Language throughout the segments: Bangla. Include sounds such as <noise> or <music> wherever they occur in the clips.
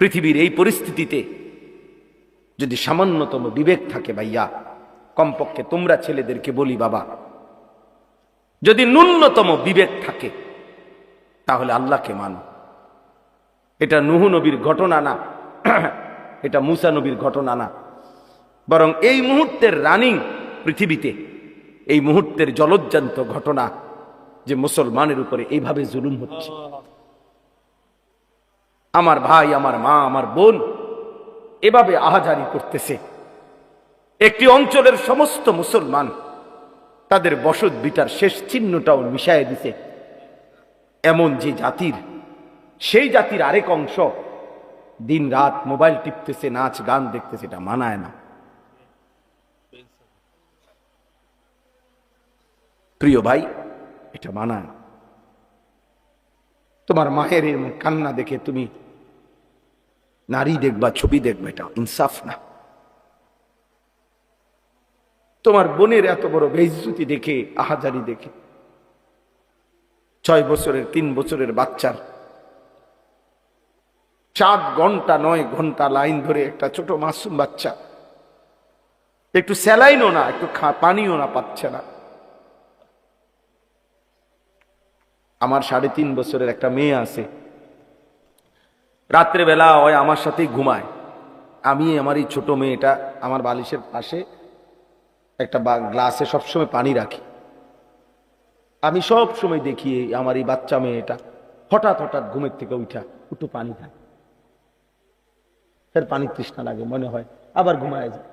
পৃথিবীর এই পরিস্থিতিতে যদি সামান্যতম বিবেক থাকে ভাইয়া, কমপক্ষে তোমরা ছেলেদেরকে বলি বাবা, যদি ন্যূনতম বিবেক থাকে, তাহলে আল্লাহকে মানো। এটা নুহু নবীর ঘটনা না, <clears throat> এটা মুসা নবীর ঘটনা না। বরং এই মুহূর্তের রানিং পৃথিবীতে, এই মুহূর্তের জলজ্জান্ত ঘটনা যে মুসলমানের উপরে এইভাবে জুলুম হচ্ছে। আমার ভাই, আমার মা, আমার বোন এভাবে আহাজারি করতেছে। একটি অঞ্চলের সমস্ত মুসলমান তাদের বসত বিটার শেষ চিহ্নটাও মিশায় দিছে। এমন যে জাতির, সেই জাতির আরেক অংশ দিন রাত মোবাইল টিপতেছে, নাচ, গান দেখতেছে, এটা মানায় না। প্রিয় ভাই, এটা মানায় না। তোমার মায়ের এরকম কান্না দেখে তুমি নারী দেখবা, ছবি দেখবা এটা, ইনসাফ না। তোমার বোনের এত বড় বেইজ্জতি দেখে, আহাজারি দেখে। ছয় বছরের, তিন বছরের বাচ্চার। চার ঘণ্টা, নয় ঘণ্টা লাইন ধরে একটা ছোট মাসুম বাচ্চা। একটু স্যালাইনও না, একটু পানিও না পাচ্ছে না। আমার সাড়ে তিন বছরের একটা মেয়ে আছে। রাত্রেবেলা ওই আমার সাথেই ঘুমায়। আমি, আমার এই ছোট মেয়েটা আমার বালিশের পাশে একটা গ্লাসে সবসময় পানি রাখি। আমি সব সময় দেখি আমার এই বাচ্চা মেয়েটা হঠাৎ হঠাৎ ঘুমের থেকে উঠা একটু পানি খায়। ফের পানি তৃষ্ণা লাগে, মনে হয় আবার ঘুমায় যায়।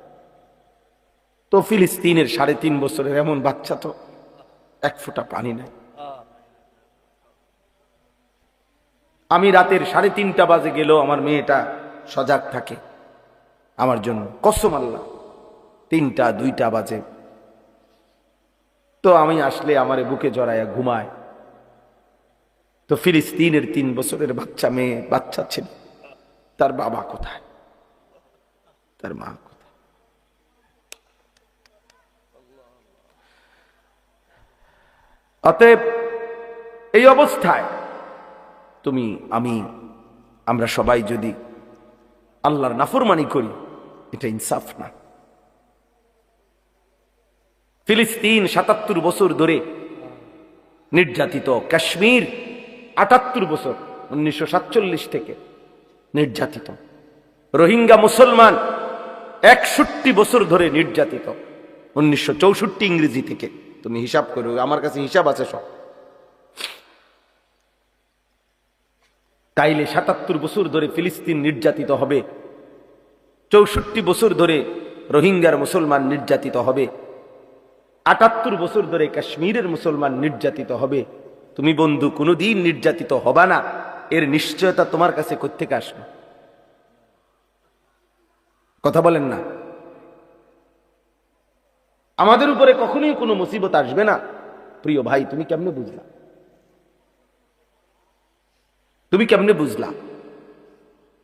তো ফিলিস্তিনের সাড়ে তিন বছরের এমন বাচ্চা তো এক ফোঁটা পানি নেয় আমি রাতের সাড়ে তিনটা বাজে গেলেও আমার মেয়েটা সজাগ থাকে। আমার জন্য কসম আল্লাহ, তিনটা, দুইটা বাজে। তো আমি আসলে আমার বুকে জড়াইয়া ঘুমায় তো ফিলিস্তিনের তিন বছরের বাচ্চা মেয়ে, বাচ্চা ছেলে, তার বাবা কোথায়? তার মা কোথায়? অতএব এই অবস্থায় তুমি, আমি, আমরা সবাই যদি আল্লাহর নাফরমানি করি, এটা ইনসাফ না। ফিলিস্তিন সাতাত্তর বছর ধরে নির্যাতিত, কাশ্মীর আটাত্তর বছর, উনিশশো সাতচল্লিশ থেকে নির্যাতিত। রোহিঙ্গা মুসলমান একষট্টি বছর ধরে নির্যাতিত, উনিশশো চৌষট্টি ইংরেজি থেকে। তুমি হিসাব করো, আমার কাছে হিসাব আছে সব। তাইলে সাতাত্তর বছর ধরে ফিলিস্তিন নির্যাতিত হবে। চৌষট্টি বছর ধরে রোহিঙ্গার মুসলমান নির্যাতিত হবে। আটাত্তর বছর ধরে কাশ্মীরের মুসলমান নির্যাতিত হবে। তুমি বন্ধু, কোনোদিন নির্যাতিত হবা না। এর নিশ্চয়তা তোমার কাছে কোথেকে আসবে? কথা বলেন না। আমাদের উপরে কখনোই কোনো মুসিবত আসবে না। প্রিয় ভাই, তুমি কেমনে বুঝলা? তুমি কেমনে বুঝলা?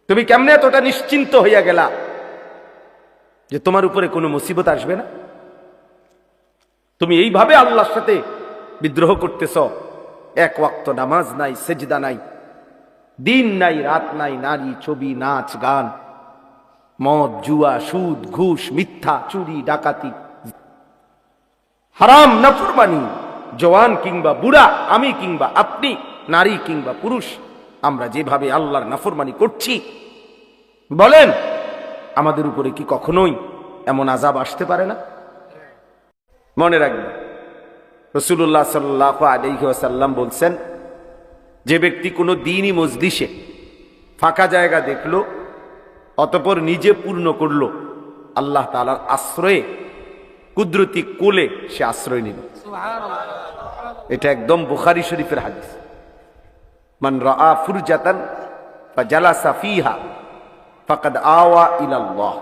তুমি কেমনে এতটা নিশ্চিন্ত হইয়া গেলা যে তোমার উপরে কোনো মুসিবত আসবে না? তুমি এইভাবে আল্লাহর সাথে বিদ্রোহ করতেছ। এক ওয়াক্ত নামাজ নাই, সেজদা নাই, দিন নাই, রাত নাই, নারী ছবি, নাচ, গান, মদ, জুয়া, সুদ, ঘুষ, মিথ্যা, চুরি, ডাকাতি, হারাম, নাফরমানি, জওয়ান কিংবা বুড়া, আমি কিংবা আপনি, নারী কিংবা পুরুষ আমরা যেভাবে আল্লাহর নাফরমানি করছি বলেন আমাদের উপরে কি কখনোই এমন আজাব আসতে পারে না? মনে রাখবেন রসুল্লাহ সাল্লাহ আলহিহাসাল্লাম বলছেন যে ব্যক্তি কোনো দিনই মজলিসে ফাঁকা জায়গা দেখল অতপর নিজে পূর্ণ করল আল্লাহ তালার আশ্রয়ে কুদরতি কোলে সে আশ্রয় নিল। এটা একদম বুখারি শরীফের হাদিস। মান রা ফুরজাতান বা জালাসা ফিহা ফাকাদ আওয়া ইলাল্লাহ।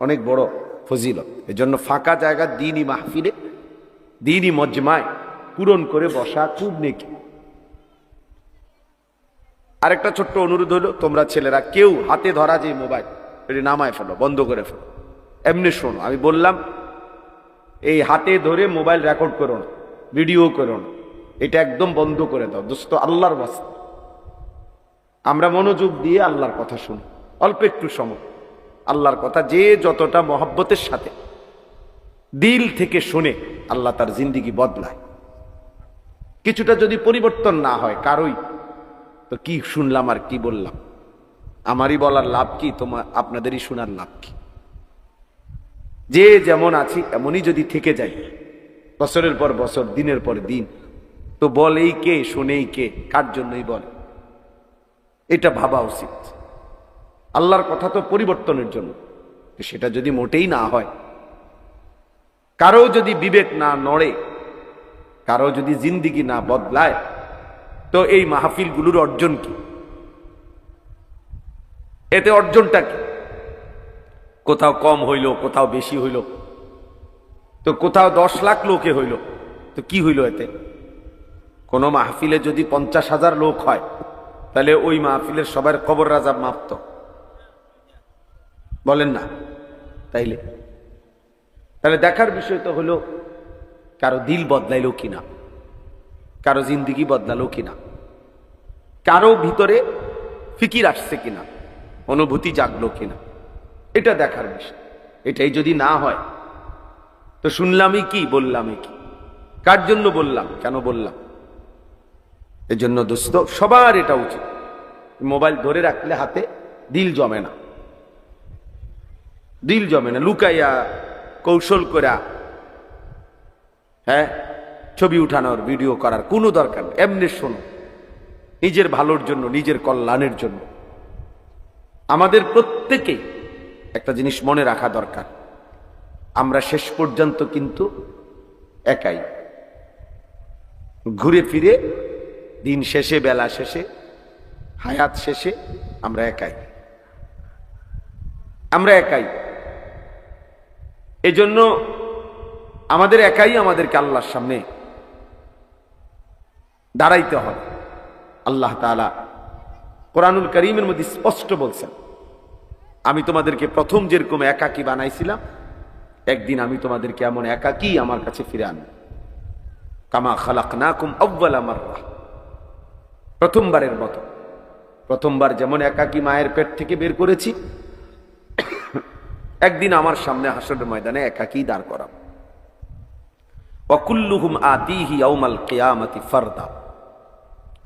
অনেক বড় ফজিলত। এজন্য ফাঁকা জায়গা দিনই মাহফিলে, দিনই মজমায় পূরণ করে বসা খুব নেকি। আরেকটা ছোট্ট অনুরোধ হলো, তোমরা ছেলেরা কেউ হাতে ধরা যে মোবাইল, এটি নামায় ফেলো, বন্ধ করে ফেলো। এমনি শোনো, আমি বললাম, এই হাতে ধরে মোবাইল রেকর্ড করো না ভিডিও করো না। এটা একদম বন্ধ করে দাও, দোস্ত, আল্লাহর বাস্তা আমরা মনোযোগ দিয়ে আল্লাহর কথা শুনি, অল্প একটু সময়। আল্লাহর কথা যে যতটা মহব্বতের সাথে। দিল থেকে শুনে আল্লাহ তার জিন্দিগি বদলায়। কিছুটা যদি পরিবর্তন না হয়, কারোই? তো কি শুনলাম আর কি বললাম? আমারই বলার লাভ কি? তোমার, আপনাদেরই শোনার লাভ কি? যে যেমন আছি, এমনই যদি থেকে যাই বছরের পর বছর, দিনের পর দিন। তো বলেই কে, শোনেই কে, কার জন্যই বলে? এটা ভাবা উচিত। আল্লাহর কথা তো পরিবর্তনের জন্য। সেটা যদি মোটেই না হয়, কারও যদি বিবেক না নড়ে, কারও যদি জিন্দিগি না বদলায়, তো এই মাহফিলগুলোর অর্জন কি? এতে অর্জনটা কি? কোথাও কম হইল, কোথাও বেশি হইল, তো কোথাও দশ লাখ লোকে হইল, তো কি হইল এতে? কোন মাহফিলে যদি পঞ্চাশ হাজার লোক হয়, তাহলে ওই মাহফিলের সবার কবর রাজা মাপত। বলেন না? তাইলে? তাহলে দেখার বিষয় তো হলো, কারও দিল বদলাইলো কিনা? কারও জিন্দিগি বদলালো কিনা? কারও ভিতরে ফিকির আসছে কিনা? অনুভূতি জাগলো কিনা? এটা দেখার বিষয়। এটাই যদি না হয়, তো শুনলামই কি, বললামই কি? কার জন্য বললাম? কেন বললাম? এজন্য দোস্ত, সবার এটা উচিত। মোবাইল ধরে রাখলে হাতে দিল জমে না। দিল জমে না, লুকাইয়া, কৌশল করা হ্যাঁ ছবি উঠানোর, ভিডিও করার কোনো দরকার নেই। এমনি শোনো, নিজের ভালোর জন্য, নিজের কল্যাণের জন্য। আমাদের প্রত্যেকেই একটা জিনিস মনে রাখা দরকার। আমরা শেষ পর্যন্ত কিন্তু একাই। ঘুরে ফিরে দিন শেষে, বেলা শেষে, হায়াত শেষে আমরা একাই। আমরা একাই। এজন্য আমাদের একাই আমাদেরকে আল্লাহর সামনে দাঁড়াইতে হবে। আল্লাহ তাআলা কোরআনুল করিমের মধ্যে স্পষ্ট বলছেন, আমি তোমাদেরকে প্রথম যেরকম একাকী বানাইছিলাম, একদিন আমি তোমাদেরকে এমন একাকি আমার কাছে ফিরে আনব। কামা খালাক না কুম আব্বালা মাররা। প্রথমবারের মতো। প্রথমবার যেমন একাকি মায়ের পেট থেকে বের করেছি, একদিন আমার সামনে হাসর ময়দানে একাকি দাঁড় করাম। অকুল্লুহুম আতিহি আউমাল কেয়ামতি ফারদা।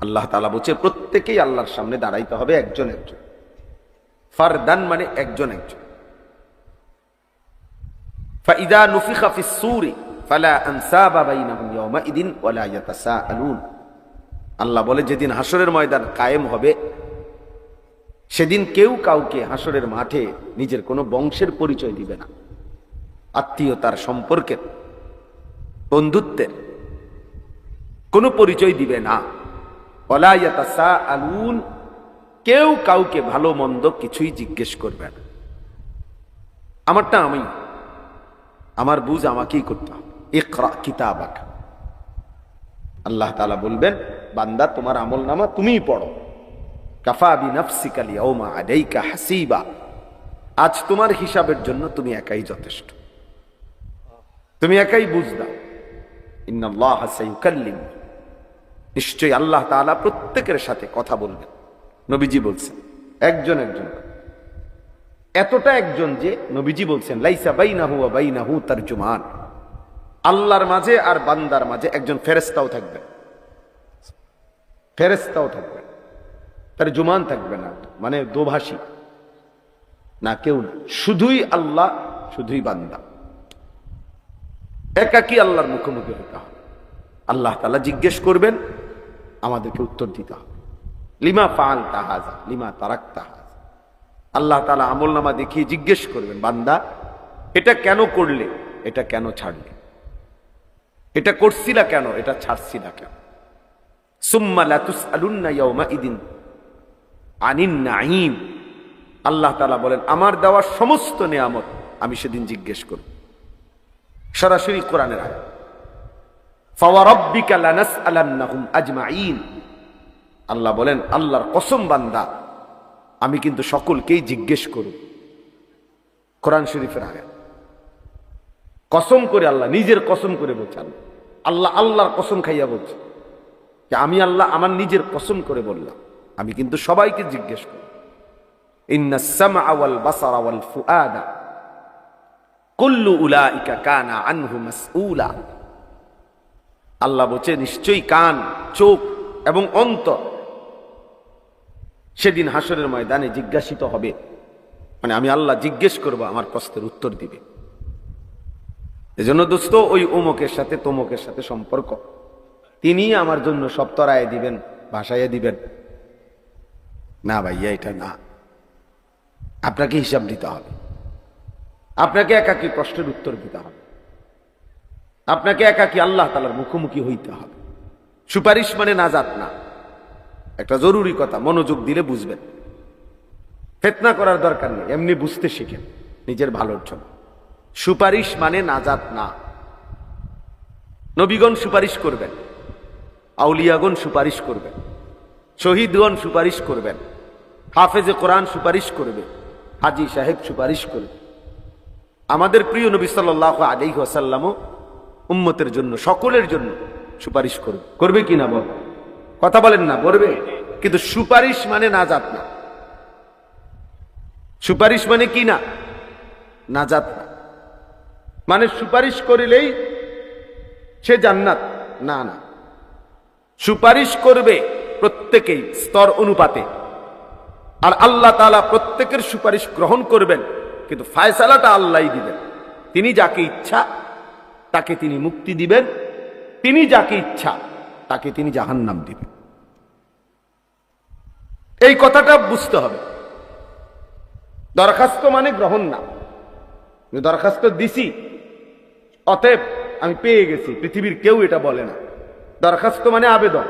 আল্লাহ তালা বলছে, প্রত্যেকেই আল্লাহর সামনে দাঁড়াইতে হবে একজন একজন। ফারদান মানে একজন একজন। ফাইদা নুফিখা ফিস সুরি ফালা আনসাবা বাইনাহুম ইয়াউমাইদিন ওয়ালা ইয়াতাসাআলুন। আল্লাহ বলে, যেদিন হাসরের ময়দান কায়েম হবে, সেদিন কেউ কাউকে হাসরের মাঠে নিজের কোনো বংশের পরিচয় দিবে না। আত্মীয়তার সম্পর্কের, বন্ধুত্বের কোনো পরিচয় দিবে না। অলায়াতাসা আলুন কেউ কাউকে ভালো মন্দ কিছুই জিজ্ঞেস করবে না। আমারটা আমি, আমার বুঝ আমাকেই করতে হবে। ইকরা কিতাবাক। আল্লাহ তালা বলবেন বান্দা, তোমার আমল নামা তুমিই পড়ো। কাফা বি নফসিকালি ওমা আলাইকা হাসিবা। আজ তোমার হিসাবের জন্য তুমি একাই যথেষ্ট। তুমি একাই বুঝ দাও ইন্নাল্লাহ সাইয়ুকাল্লিম। নিশ্চয়ই আল্লাহ তাআলা প্রত্যেকের সাথে কথা বলবেন। নবীজি বলছেন, একজন একজন। এতটা একজন যে নবীজি বলছেন, লাইসা বাইনাহু ওয়া বাইনাহু তারজুমান। আল্লাহর মাঝে আর বান্দার মাঝে একজন ফেরেস্তাও থাকবে ফেরেস্তাও থাকবে তার জুমান থাকবে না মানে দোভাষী। না, কেউ না। শুধুই আল্লাহ, শুধুই বান্দা। একাকি আল্লাহর মুখোমুখি হতে হবে। আল্লাহ তালা জিজ্ঞেস করবেন, আমাদেরকে উত্তর দিতে হবে। লিমা ফাল তাহাজা লিমা তারাক তাহাজ আল্লাহ তালা আমল নামা দেখিয়ে জিজ্ঞেস করবেন, বান্দা, এটা কেন করলে, এটা কেন ছাড়লে? এটা করছিলা কেন, এটা ছাড়ছিলা কেন? আল্লাহ তালা বলেন, আমার দেওয়া সমস্ত নিয়ামত আমি সেদিন জিজ্ঞেস করব। সরাসরি কোরআনের আল্লাহ বলেন, আল্লাহর কসম বান্দা, আমি কিন্তু সকলকেই জিজ্ঞেস করব। কোরআন শরীফের আয়াত। কসম করে আল্লাহ, নিজের কসম করে বলছেন আল্লাহ আল্লাহর কসম খাইয়া বলছে। আমি আল্লাহ আমার নিজের কসম করে বললাম। আমি কিন্তু সবাইকে জিজ্ঞেস করি আল্লাহ বলছে, নিশ্চয়ই কান, চোখ এবং অন্তর সেদিন হাসরের ময়দানে জিজ্ঞাসিত হবে। মানে আমি আল্লাহ জিজ্ঞেস করব, আমার প্রশ্নের উত্তর দিবে। এজন্য দোস্ত, ওই অমুকের সাথে তমুকের সাথে সম্পর্ক। তিনি আমার জন্য সব তরায় দিবেন, ভাসাইয়া দিবেন। না ভাইয়া, এটা না। আপনাকে হিসাব দিতে হবে। আপনাকে একাকি প্রশ্নের উত্তর দিতে হবে। আপনাকে একাকি আল্লাহ তালার মুখোমুখি হইতে হবে। সুপারিশ মানে নাজাত না। একটা জরুরি কথা, মনোযোগ দিলে বুঝবেন। ফেতনা করার দরকার নেই, এমনি বুঝতে শিখেন, নিজের ভালোর জন্য। সুপারিশ মানে নাজাত না। নবীগণ সুপারিশ করবেন। আউলিয়াগণ সুপারিশ করবেন শহীদগণ সুপারিশ করবেন হাফেজে কোরআন সুপারিশ করবে। হাজি সাহেব সুপারিশ করবে। আমাদের প্রিয় নবী সাল্লাহ আলাইহি আসাল্লামও উম্মতের জন্য, সকলের জন্য সুপারিশ করবে। করবে কি না বল? কথা বলেন না, করবে। কিন্তু সুপারিশ মানে নাজাত না। সুপারিশ মানে কি না? নাজাত না। মানে সুপারিশ করিলেই সে জান্নাত। না না। সুপারিশ করবে প্রত্যেকেই স্তর অনুপাতে। আর আল্লাহ তাআলা প্রত্যেকের সুপারিশ গ্রহণ করবেন, কিন্তু ফায়সালাটা আল্লাহই দিবেন। তিনি যাকে ইচ্ছা, তাকে তিনি মুক্তি দিবেন। তিনি যাকে ইচ্ছা, তাকে তিনি জাহান্নাম দিবেন। এই কথাটা বুঝতে হবে। দরখাস্ত মানে গ্রহণ না। দরখাস্ত দিছি, অতএব আমি পেয়ে গেছি, পৃথিবীর কেউ এটা বলে না। দরখাস্ত মানে আবেদন।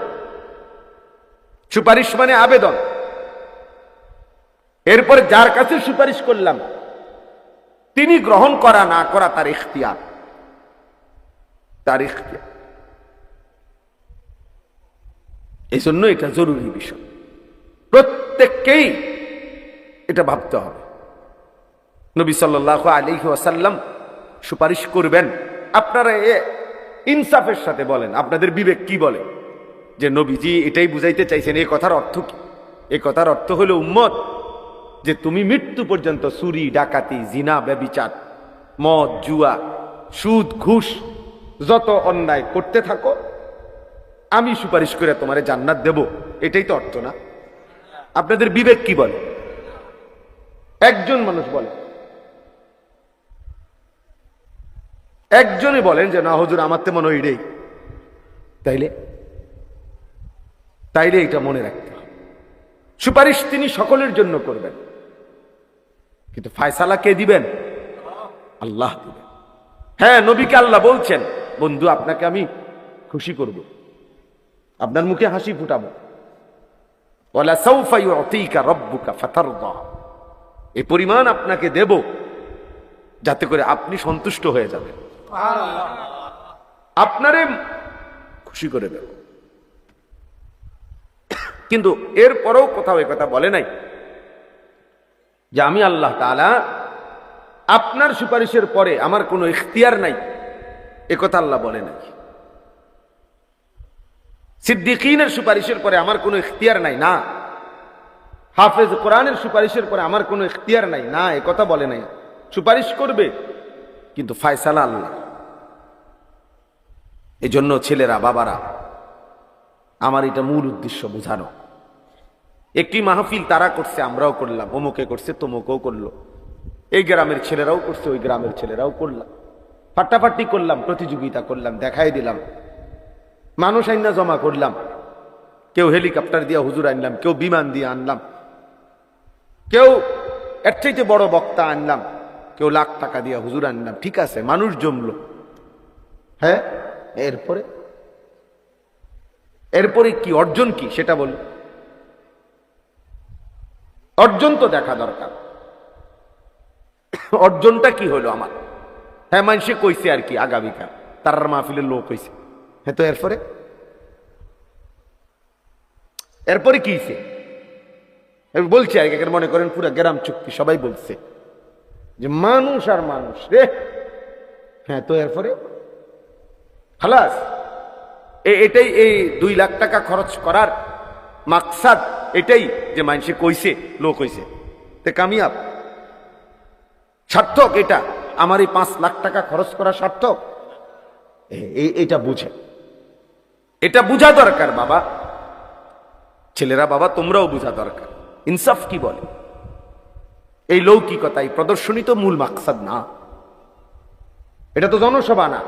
সুপারিশ মানে আবেদন। এরপরে যার কাছে সুপারিশ করলাম, তিনি গ্রহণ করা না করা তার ইখতিয়ার। তার ইখতিয়ার। এই জন্য এটা জরুরি বিষয়। প্রত্যেককেই এটা ভাবতে হবে। নবী সাল্লাহ আলী ওয়াসাল্লাম সুপারিশ করবেন। আপনারা ইনসাফের সাথে বলেন, আপনাদের বিবেক কি বলে? যে নবীজি এটাই বুঝাইতে চাইছেন এই কথার অর্থ কি? এই কথার অর্থ হলো উম্মত, যে তুমি মৃত্যু পর্যন্ত চুরি, ডাকাতি, জিনা, ব্যবিচার, মদ, জুয়া, সুদ, ঘুষ, যত অন্যায় করতে থাকো, আমি সুপারিশ করে তোমারে জান্নাত দেব। এটাই তো অর্থ না? আপনাদের বিবেক কি বলে? একজন মানুষ বলে একজনে বলেন যে, না, হুজুর, আমার তো মনে এটাই। তাইলে? তাইলে এটা মনে রাখতে হবে। সুপারিশ তিনি সকলের জন্য করবেন। কিন্তু ফায়সালা কে দিবেন? আল্লাহ দিবেন। হ্যাঁ নবীকে আল্লাহ বলছেন, বন্ধু, আপনাকে আমি খুশি করব। আপনার মুখে হাসি ফুটাবো। রব্বুকা ফাতারদা। এই পরিমাণ আপনাকে দেব, যাতে করে আপনি সন্তুষ্ট হয়ে যাবেন। আপনারে খুশি করে দেব। কিন্তু এরপরেও কোথাও কথা বলে নাই যে আমি আল্লাহ তাআলা আপনার সুপারিশের পরে আমার কোনো ইখতিয়ার নাই। কথা আল্লাহ বলে নাই। সিদ্দিকিনের সুপারিশের পরে আমার কোনো ইখতিয়ার নাই, না। হাফেজ কোরআনের সুপারিশের পরে আমার কোনো ইখতিয়ার নাই, না। কথা বলে নাই। সুপারিশ করবে, কিন্তু ফায়সালা আল্লাহ। এই জন্য ছেলেরা, বাবারা, আমার এটা মূল উদ্দেশ্য বোঝানো। একটি মাহফিল তারা করছে, আমরাও করলাম, অমুকে করছে, তমুকেও করল। এই গ্রামের ছেলেরাও করছে, ওই গ্রামের ছেলেরাও করলাম। ফাটাফাটি করলাম, প্রতিযোগিতা করলাম, দেখাই দিলাম। মানুষ আইনা জমা করলাম। কেউ হেলিকপ্টার দিয়ে হুজুর আনলাম, কেউ বিমান দিয়ে আনলাম। কেউ এর চাইতে বড় বক্তা আনলাম, কেউ লাখ টাকা দিয়ে হুজুর আনলাম। ঠিক আছে, মানুষ জমল। হ্যাঁ? এরপরে? এরপরে কি অর্জন কি সেটা বল অর্জন তো দেখা দরকার। অর্জনটা কি হলো আমার? হ্যাঁ মানুষে কইছে আর কি আগামীকাল। তার মাহফিলের লোক হয়েছে হ্যাঁ তো এরপরে? এরপরে কি বলছি আর কি, মনে করেন পুরো গ্রাম চুক্তি সবাই বলছে যে মানুষ আর মানুষ রে। হ্যাঁ তো এরপরে? খালাস এটাই এই দুই লাখ টাকা খরচ করার মাকসাদ, এটাই যে মানুষে কইছে, লোক হইছে। তে কামিয়াব। সার্থক এটা, আমার এই পাঁচ লাখ টাকা খরচ করা সার্থক। এটা বুঝে। এটা বুঝা দরকার বাবা। ছেলেরা বাবা, তোমরাও বুঝা দরকার। ইনসাফ কি বলে? এই লৌকিকতা এই প্রদর্শনী তো মূল মাকসাদ না। এটা তো জনসভা না।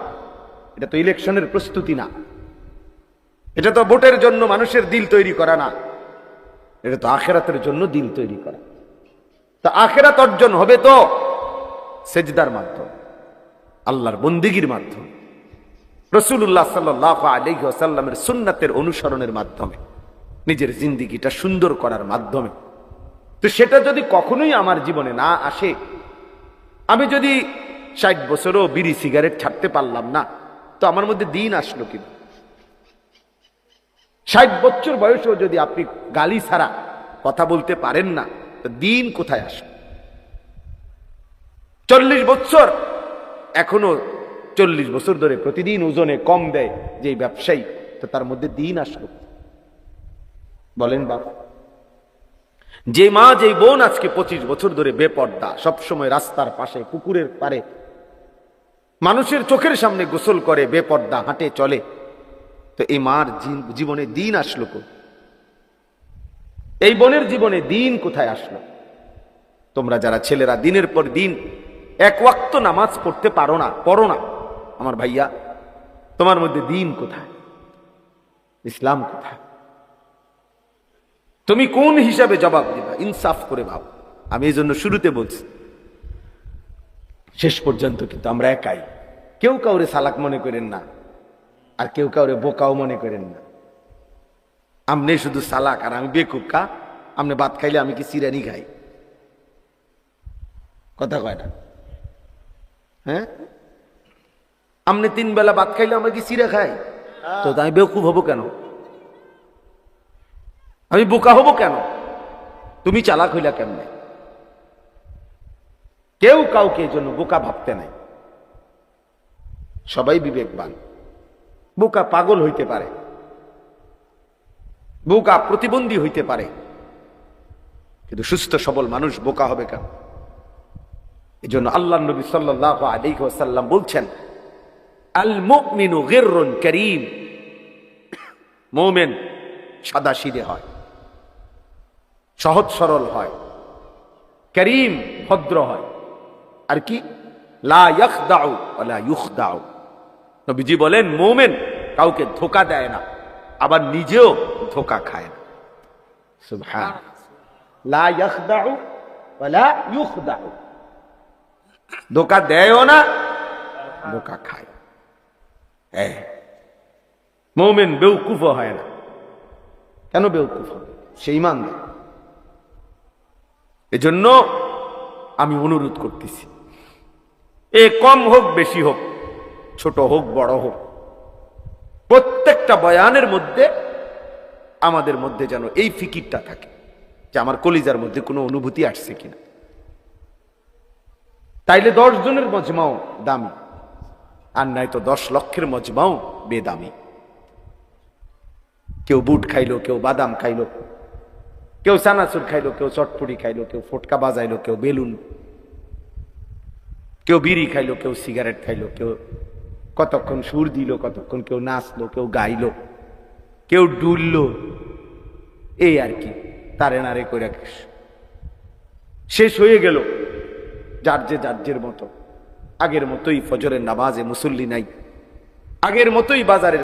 এটা তো ইলেকশনের প্রস্তুতি না। এটা তো ভোটের জন্য মানুষের দিল তৈরি করা না। এটা তো আখেরাতের জন্য দিল তৈরি করা। তা আখেরাত অর্জন হবে তো সেজদার মাধ্যম, আল্লাহর বন্দিগির মাধ্যমে রসুল্লাহ সাল্লাহ আলহিহাসাল্লামের সুন্নাতের অনুসরণের মাধ্যমে, নিজের জিন্দিগিটা সুন্দর করার মাধ্যমে। তো সেটা যদি কখনোই আমার জীবনে না আসে, আমি যদি ষাট বছরও বিড়ি সিগারেট ছাড়তে পারলাম না তো আমার মধ্যে দিন আসলো কিন্তু ষাট বছর বয়সেও যদি আপনি গালি ছাড়া কথা বলতে পারেন না, তো দিন কোথায় আসবে চল্লিশ বছর, এখনও চল্লিশ বছর ধরে প্রতিদিন ওজনে কম দেয় যে ব্যবসায়ী, তো তার মধ্যে দিন আসলো বলেন বাবা যে মা, যে বোন আজকে পঁচিশ বছর ধরে বেপর্দা, সবসময় রাস্তার পাশে, পুকুরের পারে মানুষের চোখের সামনে গোসল করে, বেপর্দা হাঁটে, চলে। তো এই মার জীবনে দিন আসলো কো এই বোনের জীবনে দিন কোথায় আসলো? তোমরা যারা ছেলেরা, দিনের পর দিন এক ওয়াক্ত নামাজ পড়তে পারো না, পড়ো না। আমার ভাইয়া, তোমার মধ্যে দিন কোথায়? ইসলাম কোথায়? তুমি কোন হিসাবে জবাব দিবা? ইনসাফ করে ভাব। আমি এই জন্য শুরুতে বলছি, শেষ পর্যন্ত কিন্তু আমরা একাই কেউ কাউরে সালাক মনে করেন না, আর কেউ কাউরে বোকাও মনে করেন না। আমনে শুধু সালাক, আর আমি বেকুকা আমনে ভাত খাইলে আমি কি সিরানি খাই? কথা কয় না। হ্যাঁ? আমনে তিন বেলা ভাত খাইলে আমরা কি সিরা খাই? তো আমি বেকুব হব কেন? আমি বোকা হব কেন? তুমি চালাক হইলা কেমনে? কেউ কাউকে জন্য বোকা ভাবতে নাই। সবাই বিবেকবান। বোকা পাগল হইতে পারে। বোকা প্রতিবন্ধী হইতে পারে। কিন্তু সুস্থ, সবল মানুষ বোকা হবে কেন? এই জন্য আল্লাহ নবী সাল্লাহ আলাইহি ওয়াসাল্লাম বলছেন আল মুমিনু গিররুন করিম। মোমেন সাদা সিধে হয়, সহজ সরল হয়, করিম ভদ্র হয়। আর কি? লা ইয়াখদাউ ওয়ালা ইউখদাউ। নবীজি বলেন, মোমেন কাউকে ধোকা দেয় না, আবার নিজেও ধোকা খায় না। ধোকা দেয়ও না, ধোকা খায়। মোমেন বেউকুফ হয় না। কেন বেউকুফ হবে? সে ইমানদার। এজন্য আমি অনুরোধ করতেছি, এ কম হোক, বেশি হোক ছোট হোক, বড় হোক, প্রত্যেকটা বয়ানের মধ্যে আমাদের মধ্যে যেন এই ফিকিরটা থাকে যে আমার কলিজার মধ্যে কোনো অনুভূতি আসছে কিনা। তাইলে দশ জনের মজমাও দামি, আর নাই তো দশ লক্ষের মজমাও বেদামি। কেউ বুট খাইলো, কেউ বাদাম খাইলো, কেউ চানাচুর খাইলো, কেউ চটপুরি খাইলো, কেউ ফটকা বাজাইলো, কেউ বেলুন, কেউ বিড়ি খাইলো, কেউ সিগারেট খাইলো, কেউ কতক্ষণ সুর দিল, কতক্ষণ কেউ নাচলো, কেউ গাইল, কেউ ডুললো, এই আর কি, তারে নারে করে শেষ। হয়ে গেল, যার যে যার মতো। আগের মতোই ফজরের নামাজে মুসল্লি নাই, আগের মতোই বাজারের